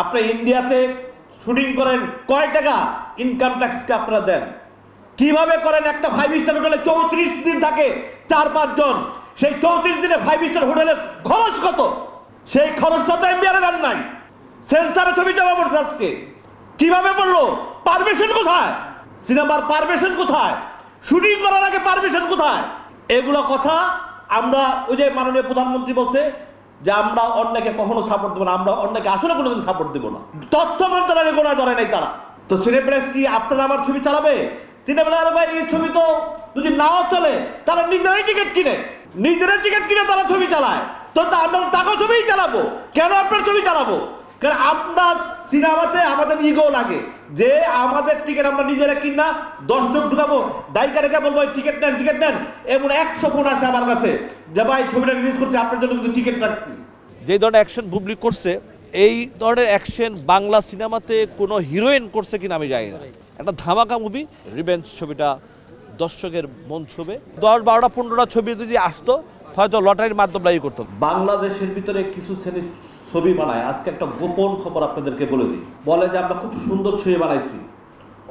আপনি ইন্ডিয়াতে শুটিং করেন, কয় টাকা ইনকাম ট্যাক্সকে আপনারা দেন? কীভাবে করেন? একটা ফাইভ স্টার হোটেলে চৌত্রিশ দিন থাকে চার পাঁচজন সেই চৌত্রিশ দিনে ফাইভ স্টার হোটেলে খরচ কত? সেই খরচটা তো এমবিআরে দেন নাই। সেন্সারে ছবি জমা পড়ছে আজকে। কীভাবে বলল পারমিশন কোথায়? সিনেমার পারমিশন কোথায়? শুটিং করার আগে পারমিশন কোথায়? এগুলো কথা আমরা ওই যে মাননীয় প্রধানমন্ত্রী বলছে যে আমরা অন্যকে কখনো সাপোর্ট দেবো না আমরা অন্যকে আসলে কোনোদিন সাপোর্ট দেবো না। তথ্য মন্ত্রণালয়ে কোনো ধরে নাই তারা। তো সিনেপ্লেক্স কি আপনারা আমার ছবি চালাবে? সিনেপ্লেক্স ভাই, এই ছবি তো যদি নাও চলে, তারা নিজেরাই টিকিট কিনে। নিজেরাই টিকিট কিনে তারা ছবি চালায়। তো আমরা টাকা ছবিই চালাবো। কেন আপনার ছবি চালাবো? কারণ আমরা সিনেমাতে আমাদের ইগো লাগে। যে আমাদের টিকিট আমরা নিজেরা কিনা দর্শক ঢুকাবো দায়িকা রেখে বলব টিকিট নেন টিকিট নেন। এমন একশো ফোন আসে আমার কাছে, যে ভাই ছবিটা রিলিজ করছি, আপনার জন্য কিন্তু টিকিট রাখছি। যে ধরনের অ্যাকশন বুবলি করছে, এই ধরনের অ্যাকশন বাংলা সিনেমাতে কোনো হিরোইন করছে কিনা আমি জানি না। একটা ধামাকা মুভি রিভেঞ্জ ছবিটা দর্শকের মন ছবে। দশ বারোটা, পনেরোটা ছবি যদি আসতো হয়তো লটারির মাধ্যমে ইয়ে করতো। বাংলাদেশের ভিতরে কিছু শ্রেণির ছবি বানায়। আজকে একটা গোপন খবর আপনাদেরকে বলে দিই। বলে যে আমরা খুব সুন্দর ছবি বানাইছি।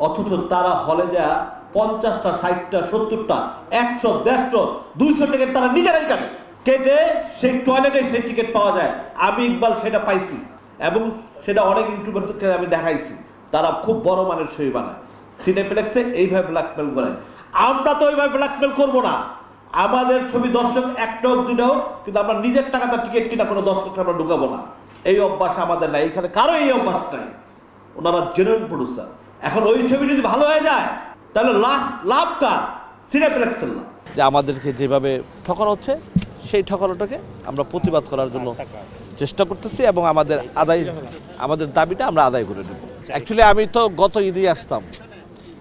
অথচ তারা হলে যা পঞ্চাশটা, ষাটটা, সত্তরটা, একশো, দেড়শো, দুইশো টিকিট তারা নিজেরাই কাটে। কেটে সেই টয়লেটে সেই টিকিট পাওয়া যায়। আমি ইকবাল সেটা পাইছি এবং সেটা অনেক ইউটিউবারদেরকে আমি দেখাইছি। তারা খুব বড় মানের ছবি বানায়। সিনেপ্লেক্সে এইভাবে ব্ল্যাকমেল করে। আমরা তো ওইভাবে ব্ল্যাকমেল করব না। আমাদের ছবি দর্শক একটা হোক দুটা হোক, কিন্তু আমরা নিজের টাকাতে টিকিট কিনা কোনো দর্শককে আমরা ঢুকাবো না। এই অভ্যাস আমাদের নাই। এখানে কারও এই অভ্যাস নাই। ওনারা জেনুইন প্রডিউসার এখন ওই ছবি যদি ভালো হয়ে যায়, তাহলে লাস্ট লাভ কার? সিনেপ্লেক্সের লাভ যে আমাদেরকে যেভাবে ঠকানো হচ্ছে, সেই ঠকানোটাকে আমরা প্রতিবাদ করার জন্য চেষ্টা করতেছি এবং আমাদের আদায় আমাদের দাবিটা আমরা আদায় করে দেবো অ্যাকচুয়ালি আমি তো গত ঈদে আসতাম।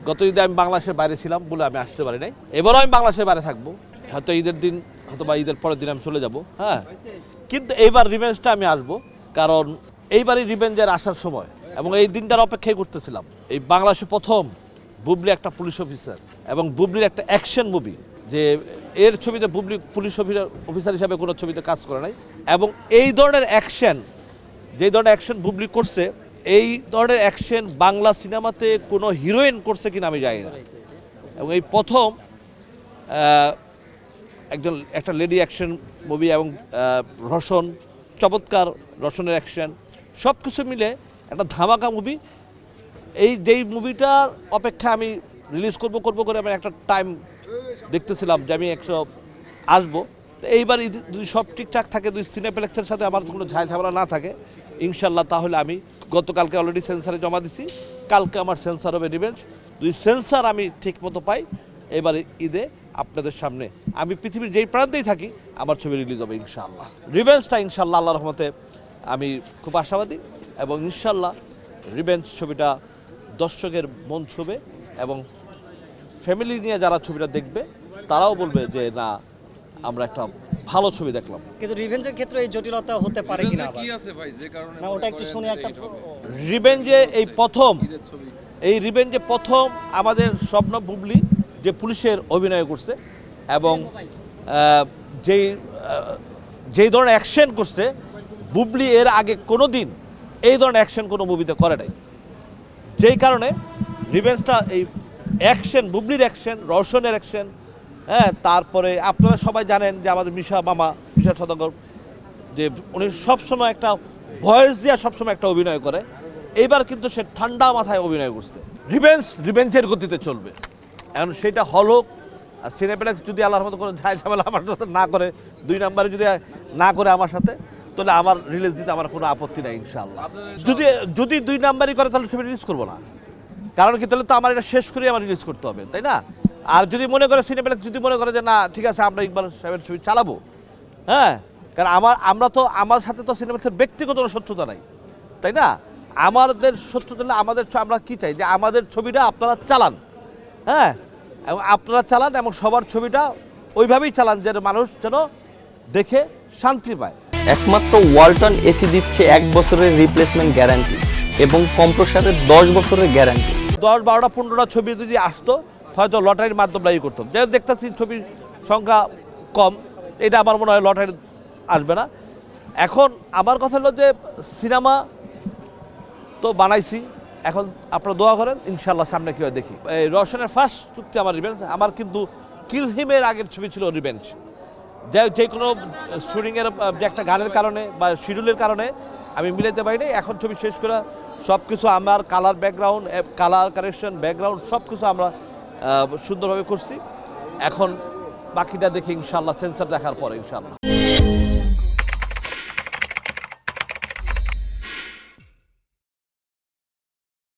গত ঈদে আমি বাংলাদেশের বাইরে ছিলাম বলে আমি আসতে পারি নাই। এবারও আমি বাংলাদেশের বাইরে থাকব। হয়তো ঈদের দিন, হয়তো বা ঈদের পরের দিন আমি চলে যাব হ্যাঁ। কিন্তু এইবার রিভেঞ্জটা আমি আসব, কারণ এইবারই রিভেঞ্জের আসার সময় এবং এই দিনটার অপেক্ষাই করতেছিলাম। এই বাংলাদেশে প্রথম বুবলি একটা পুলিশ অফিসার এবং বুবলির একটা অ্যাকশন মুভি যে এর ছবিতে বুবলি পুলিশ অফিসার হিসাবে কোনো ছবিতে কাজ করে নাই। এবং এই ধরনের অ্যাকশন যে ধরনের অ্যাকশন বুবলি করছে, এই ধরনের অ্যাকশন বাংলা সিনেমাতে কোনো হিরোইন করছে কিনা আমি জানি না। এবং এই প্রথম একজন, একটা লেডি অ্যাকশন মুভি এবং রসন, চমৎকার রসনের অ্যাকশন সব কিছু মিলে একটা ধামাকা মুভি এই যেই মুভিটার অপেক্ষা আমি রিলিজ করব করব করে আমি একটা টাইম দেখতেছিলাম যে আমি একশো আসব। তো এইবার যদি সব ঠিকঠাক থাকে দুই সিনেপ্লেক্সের সাথে আমার কোনো ঝাই ঝামেলা না থাকে ইনশাল্লাহ তাহলে আমি গতকালকে অলরেডি সেন্সারে জমা দিছি। কালকে আমার সেন্সার হবে রিভেঞ্জ দুই সেন্সার আমি ঠিক মতো পাই, এবার ঈদে আপনাদের সামনে। আমি পৃথিবীর যেই প্রান্তেই থাকি আমার ছবি রিলিজ হবে ইনশাআল্লাহ। রিভেঞ্জটা ইনশাল্লাহ আল্লাহ রহমতে আমি খুব আশাবাদী এবং ইনশাল্লাহ রিভেঞ্জ ছবিটা দর্শকের মন ছবে এবং ফ্যামিলি নিয়ে যারা ছবিটা দেখবে তারাও বলবে যে না আমরা একটা ভালো ছবি দেখলাম। কিন্তু রিভেঞ্জের ক্ষেত্রে এই জটিলতা হতে পারে কিনা? কি আছে ভাই? যে কারণে না ওটা একটু শুনে একটা রিভেঞ্জে এই প্রথম এই রিভেঞ্জে প্রথম আমাদের স্বপ্ন বুবলি যে পুলিশের অভিনয় করছে এবং যেই যেই ধরনের অ্যাকশন করছে, বুবলি এর আগে কোনো দিন এই ধরনের অ্যাকশন কোনো মুভিতে করে নাই। যেই কারণে রিভেন্সটা এই অ্যাকশন বুবলির অ্যাকশন রওশনের অ্যাকশন হ্যাঁ তারপরে আপনারা সবাই জানেন যে আমাদের মিশা মামা, মিশা সদাগর, যে উনি সবসময় একটা ভয়েস দিয়ে সবসময় একটা অভিনয় করে। এইবার কিন্তু সে ঠান্ডা মাথায় অভিনয় করছে। রিভেন্স রিভেঞ্জের গতিতে চলবে। এখন সেটা হল, আর সিনেপ্লেক্স যদি আল্লাহর মতো কোনো ঝাই ঝামেলা আমার সাথে না করে, দুই নম্বরে যদি না করে আমার সাথে, তাহলে আমার রিলিজ দিতে আমার কোনো আপত্তি নাই, ইনশাআল্লাহ। যদি যদি দুই নাম্বারই করে, তাহলে ছবি রিলিজ করব না। কারণ কি, তাহলে তো আমার এটা শেষ করে আমার রিলিজ করতে হবে, তাই না? আর যদি মনে করে সিনেপ্লেক্স যদি মনে করে যে, না, ঠিক আছে, আমরা ইকবাল সাহেবের ছবি চালাবো। হ্যাঁ কারণ আমার, আমরা তো, আমার সাথে তো সিনেপ্লেক্সের ব্যক্তিগত কোনো নাই, তাই না? আমাদের হলে আমাদের আমরা কি চাই? যে আমাদের ছবিটা আপনারা চালান। হ্যাঁ এবং আপনারা চালান এবং সবার ছবিটা ওইভাবেই চালান যেন মানুষ যেন দেখে শান্তি পায়। একমাত্র ওয়ালটন এসি দিচ্ছে এক বছরের রিপ্লেসমেন্ট গ্যারান্টি এবং কম্প্রসারের দশ বছরের গ্যারান্টি দশ বারোটা পনেরোটা ছবি যদি আসতো হয়তো লটারির মাধ্যমে ইয়ে করতাম। যেহেতু দেখতেছি ছবির সংখ্যা কম। এটা আমার মনে হয় লটারি আসবে না। এখন আমার কথা হলো যে সিনেমা তো বানাইছি এখন আপনারা দোয়া করেন ইনশাল্লাহ সামনে কি দেখি। এই রোশনের ফার্স্ট চুক্তি আমার রিভেঞ্জ আমার কিন্তু কিলহিমের আগের ছবি ছিল রিভেঞ্জ যে যে কোনো শুটিংয়ের যে একটা গানের কারণে বা শিডিউলের কারণে আমি মিলাইতে পারিনি। এখন ছবি শেষ করে সব কিছু আমার colour background colour correction background সব কিছু আমরা সুন্দরভাবে করছি। এখন বাকিটা দেখি ইনশাল্লাহ সেন্সার দেখার পরে ইনশাল্লাহ